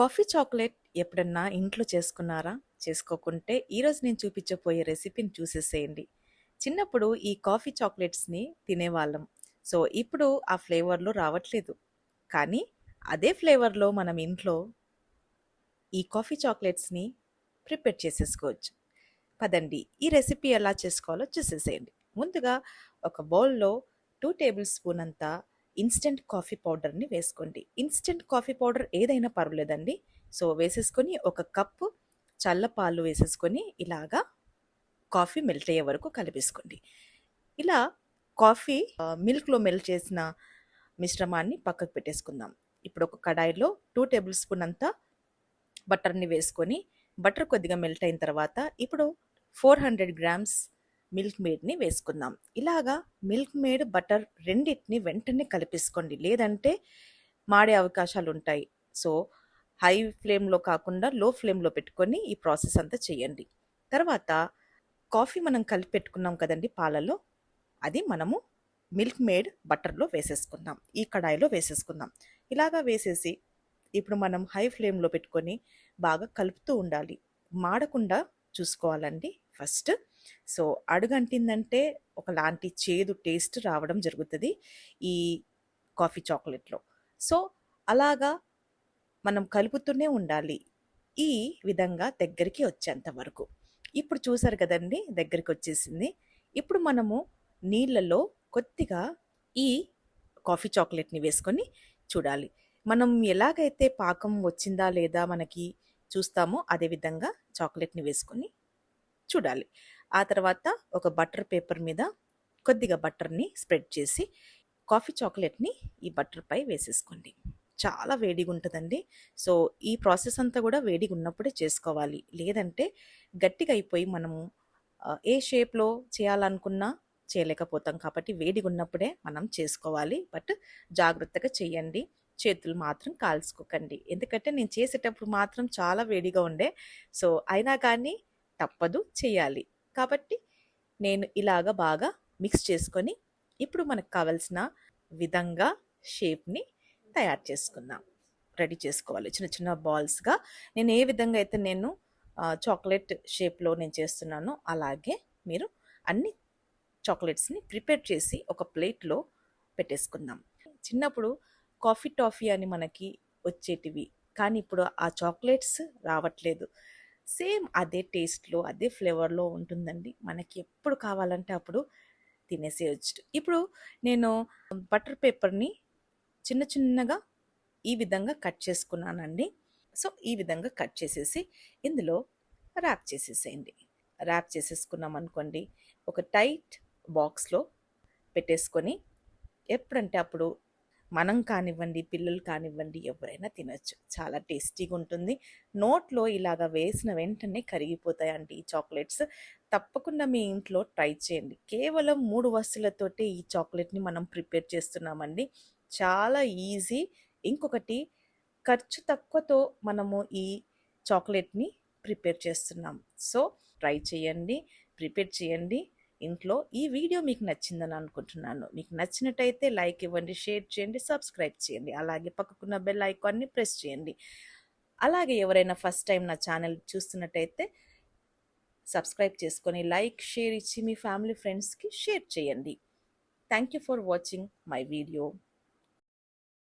Coffee chocolate ఎప్పుడన్నా ఇంట్లో చేసుకున్నారా? చేసుకోకుంటే ఈరోజు నేను చూపించబోయే రెసిపీని చూసేసేయండి. చిన్నప్పుడు ఈ కాఫీ చాక్లెట్స్‌ని తినేవాళ్ళం. సో, ఇప్పుడు ఆ ఫ్లేవర్‌లో రావట్లేదు. కానీ అదే ఫ్లేవర్‌లో మనం ఇంట్లో ఈ కాఫీ చాక్లెట్స్‌ని ప్రిపేర్ చేసేసుకోవచ్చు. పదండి ఈ రెసిపీ ఎలా చేసుకోవాలో చూసేసేయండి. ముందుగా ఒక బౌల్‌లో టూ టేబుల్ స్పూన్ అంతా ఇన్‌స్టంట్ కాఫీ పౌడర్‌ని వేసుకోండి. ఇన్‌స్టంట్ కాఫీ పౌడర్ ఏదైనా పర్వాలేదండి. సో, వేసేసుకొని ఒక కప్పు చల్ల పాలు వేసేసుకొని ఇలాగా కాఫీ మెల్ట్ అయ్యే వరకు కలిపేసుకోండి. ఇలా కాఫీ మిల్క్‌లో మెల్ట్ చేసిన మిశ్రమాన్ని పక్కకు పెట్టేసుకుందాం. ఇప్పుడు ఒక కడాయిలో టూ టేబుల్ స్పూన్ అంతా బటర్‌ని వేసుకొని బటర్ కొద్దిగా మెల్ట్ అయిన తర్వాత ఇప్పుడు 400 గ్రామ్స్ మిల్క్ మేడ్‌ని వేసుకుందాం. ఇలాగా మిల్క్ మేడ్, బటర్ రెండిటిని వెంటనే కలిపేసుకోండి. లేదంటే మాడే అవకాశాలు ఉంటాయి సో, హై ఫ్లేమ్‌లో కాకుండా లో ఫ్లేమ్‌లో పెట్టుకొని ఈ ప్రాసెస్ అంతా చేయండి. తర్వాత కాఫీ మనం కలిపి పెట్టుకున్నాం కదండి పాలలో, అది మనము మిల్క్ మేడ్ బటర్‌లో వేసేసుకుందాం. ఈ కడాయిలో వేసేసుకుందాం. ఇలాగా వేసేసి ఇప్పుడు మనం హై ఫ్లేమ్‌లో పెట్టుకొని బాగా కలుపుతూ ఉండాలి. మాడకుండా చూసుకోవాలండి ఫస్ట్. సో, అడుగంటిందంటే ఒకలాంటి చేదు టేస్ట్ రావడం జరుగుతుంది ఈ కాఫీ చాక్లెట్‌లో. సో, అలాగా మనం కలుపుతూనే ఉండాలి. ఈ విధంగా దగ్గరికి వచ్చేంత వరకు. ఇప్పుడు చూసారు దగ్గరికి వచ్చేసింది ఇప్పుడు మనము నీళ్ళలో కొద్దిగా ఈ కాఫీ చాక్లెట్‌ని వేసుకొని చూడాలి. మనం ఎలాగైతే పాకం వచ్చిందా లేదా మనకి చూస్తామో అదే విధంగా చాక్లెట్‌ని వేసుకొని చూడాలి. ఆ తర్వాత ఒక బటర్ పేపర్ మీద కొద్దిగా బటర్‌ని స్ప్రెడ్ చేసి కాఫీ చాక్లెట్‌ని ఈ బటర్‌పై వేసేసుకోండి. చాలా వేడిగా ఉంటుందండి సో, ఈ ప్రాసెస్ అంతా కూడా వేడిగా ఉన్నప్పుడే చేసుకోవాలి. లేదంటే గట్టిగా అయిపోయి మనము ఏ షేప్‌లో చేయాలనుకున్నా చేయలేకపోతాం కాబట్టి వేడిగా ఉన్నప్పుడే మనం చేసుకోవాలి. బట్ జాగ్రత్తగా చేయండి. చేతులు మాత్రం కాల్చుకోకండి. ఎందుకంటే నేను చేసేటప్పుడు మాత్రం చాలా వేడిగా ఉండే. సో, అయినా కానీ తప్పదు చేయాలి. కాబట్టి నేను ఇలాగ బాగా మిక్స్ చేసుకొని ఇప్పుడు మనకు కావాల్సిన విధంగా షేప్‌ని తయారు చేసుకుందాం. రెడీ చేసుకోవాలి. చిన్న చిన్న బాల్స్‌గా నేను ఏ విధంగా అయితే నేను చాక్లెట్ షేప్‌లో నేను చేస్తున్నానో అలాగే మీరు అన్ని చాక్లెట్స్‌ని ప్రిపేర్ చేసి ఒక ప్లేట్‌లో పెట్టేసుకుందాం. చిన్నప్పుడు కాఫీ టాఫీ అని మనకి వచ్చేటివి. కానీ ఇప్పుడు ఆ చాక్లెట్స్ రావట్లేదు. సేమ్ అదే టేస్ట్‌లో, అదే ఫ్లేవర్‌లో ఉంటుందండి. మనకి ఎప్పుడు కావాలంటే అప్పుడు తినేసేయచ్చు ఇప్పుడు నేను బటర్ పేపర్‌ని చిన్న చిన్నగా ఈ విధంగా కట్ చేసుకున్నానండి. సో, ఈ విధంగా కట్ చేసేసి ఇందులో ర్యాప్ చేసేసేయండి. ర్యాప్ చేసేసుకున్నామనుకోండి ఒక టైట్ బాక్స్‌లో పెట్టేసుకొని ఎప్పుడంటే అప్పుడు మనం కానివ్వండి, పిల్లలు కానివ్వండి ఎవరైనా తినొచ్చు. చాలా టేస్టీగా ఉంటుంది. నోట్లో ఇలాగ వేసిన వెంటనే కరిగిపోతాయండి ఈ చాక్లెట్స్. తప్పకుండా మీ ఇంట్లో ట్రై చేయండి. కేవలం మూడు వస్తువులతోటే ఈ చాక్లెట్‌ని మనం ప్రిపేర్ చేస్తున్నామండి. చాలా ఈజీ. ఇంకొకటి ఖర్చు తక్కువతో మనము ఈ చాక్లెట్‌ని ప్రిపేర్ చేస్తున్నాం. సో, ట్రై చేయండి. ప్రిపేర్ చేయండి ఇంట్లో. ఈ వీడియో మీకు నచ్చిందని అనుకుంటున్నాను. మీకు నచ్చినట్టయితే లైక్ ఇవ్వండి, షేర్ చేయండి, సబ్స్క్రైబ్ చేయండి. అలాగే పక్కకున్న బెల్ ఐకాన్‌ని ప్రెస్ చేయండి. అలాగే ఎవరైనా ఫస్ట్ టైం నా ఛానల్ చూస్తున్నట్టయితే సబ్స్క్రైబ్ చేసుకొని లైక్, షేర్ ఇచ్చి మీ ఫ్యామిలీ, ఫ్రెండ్స్‌కి షేర్ చేయండి. Thank you for watching my video.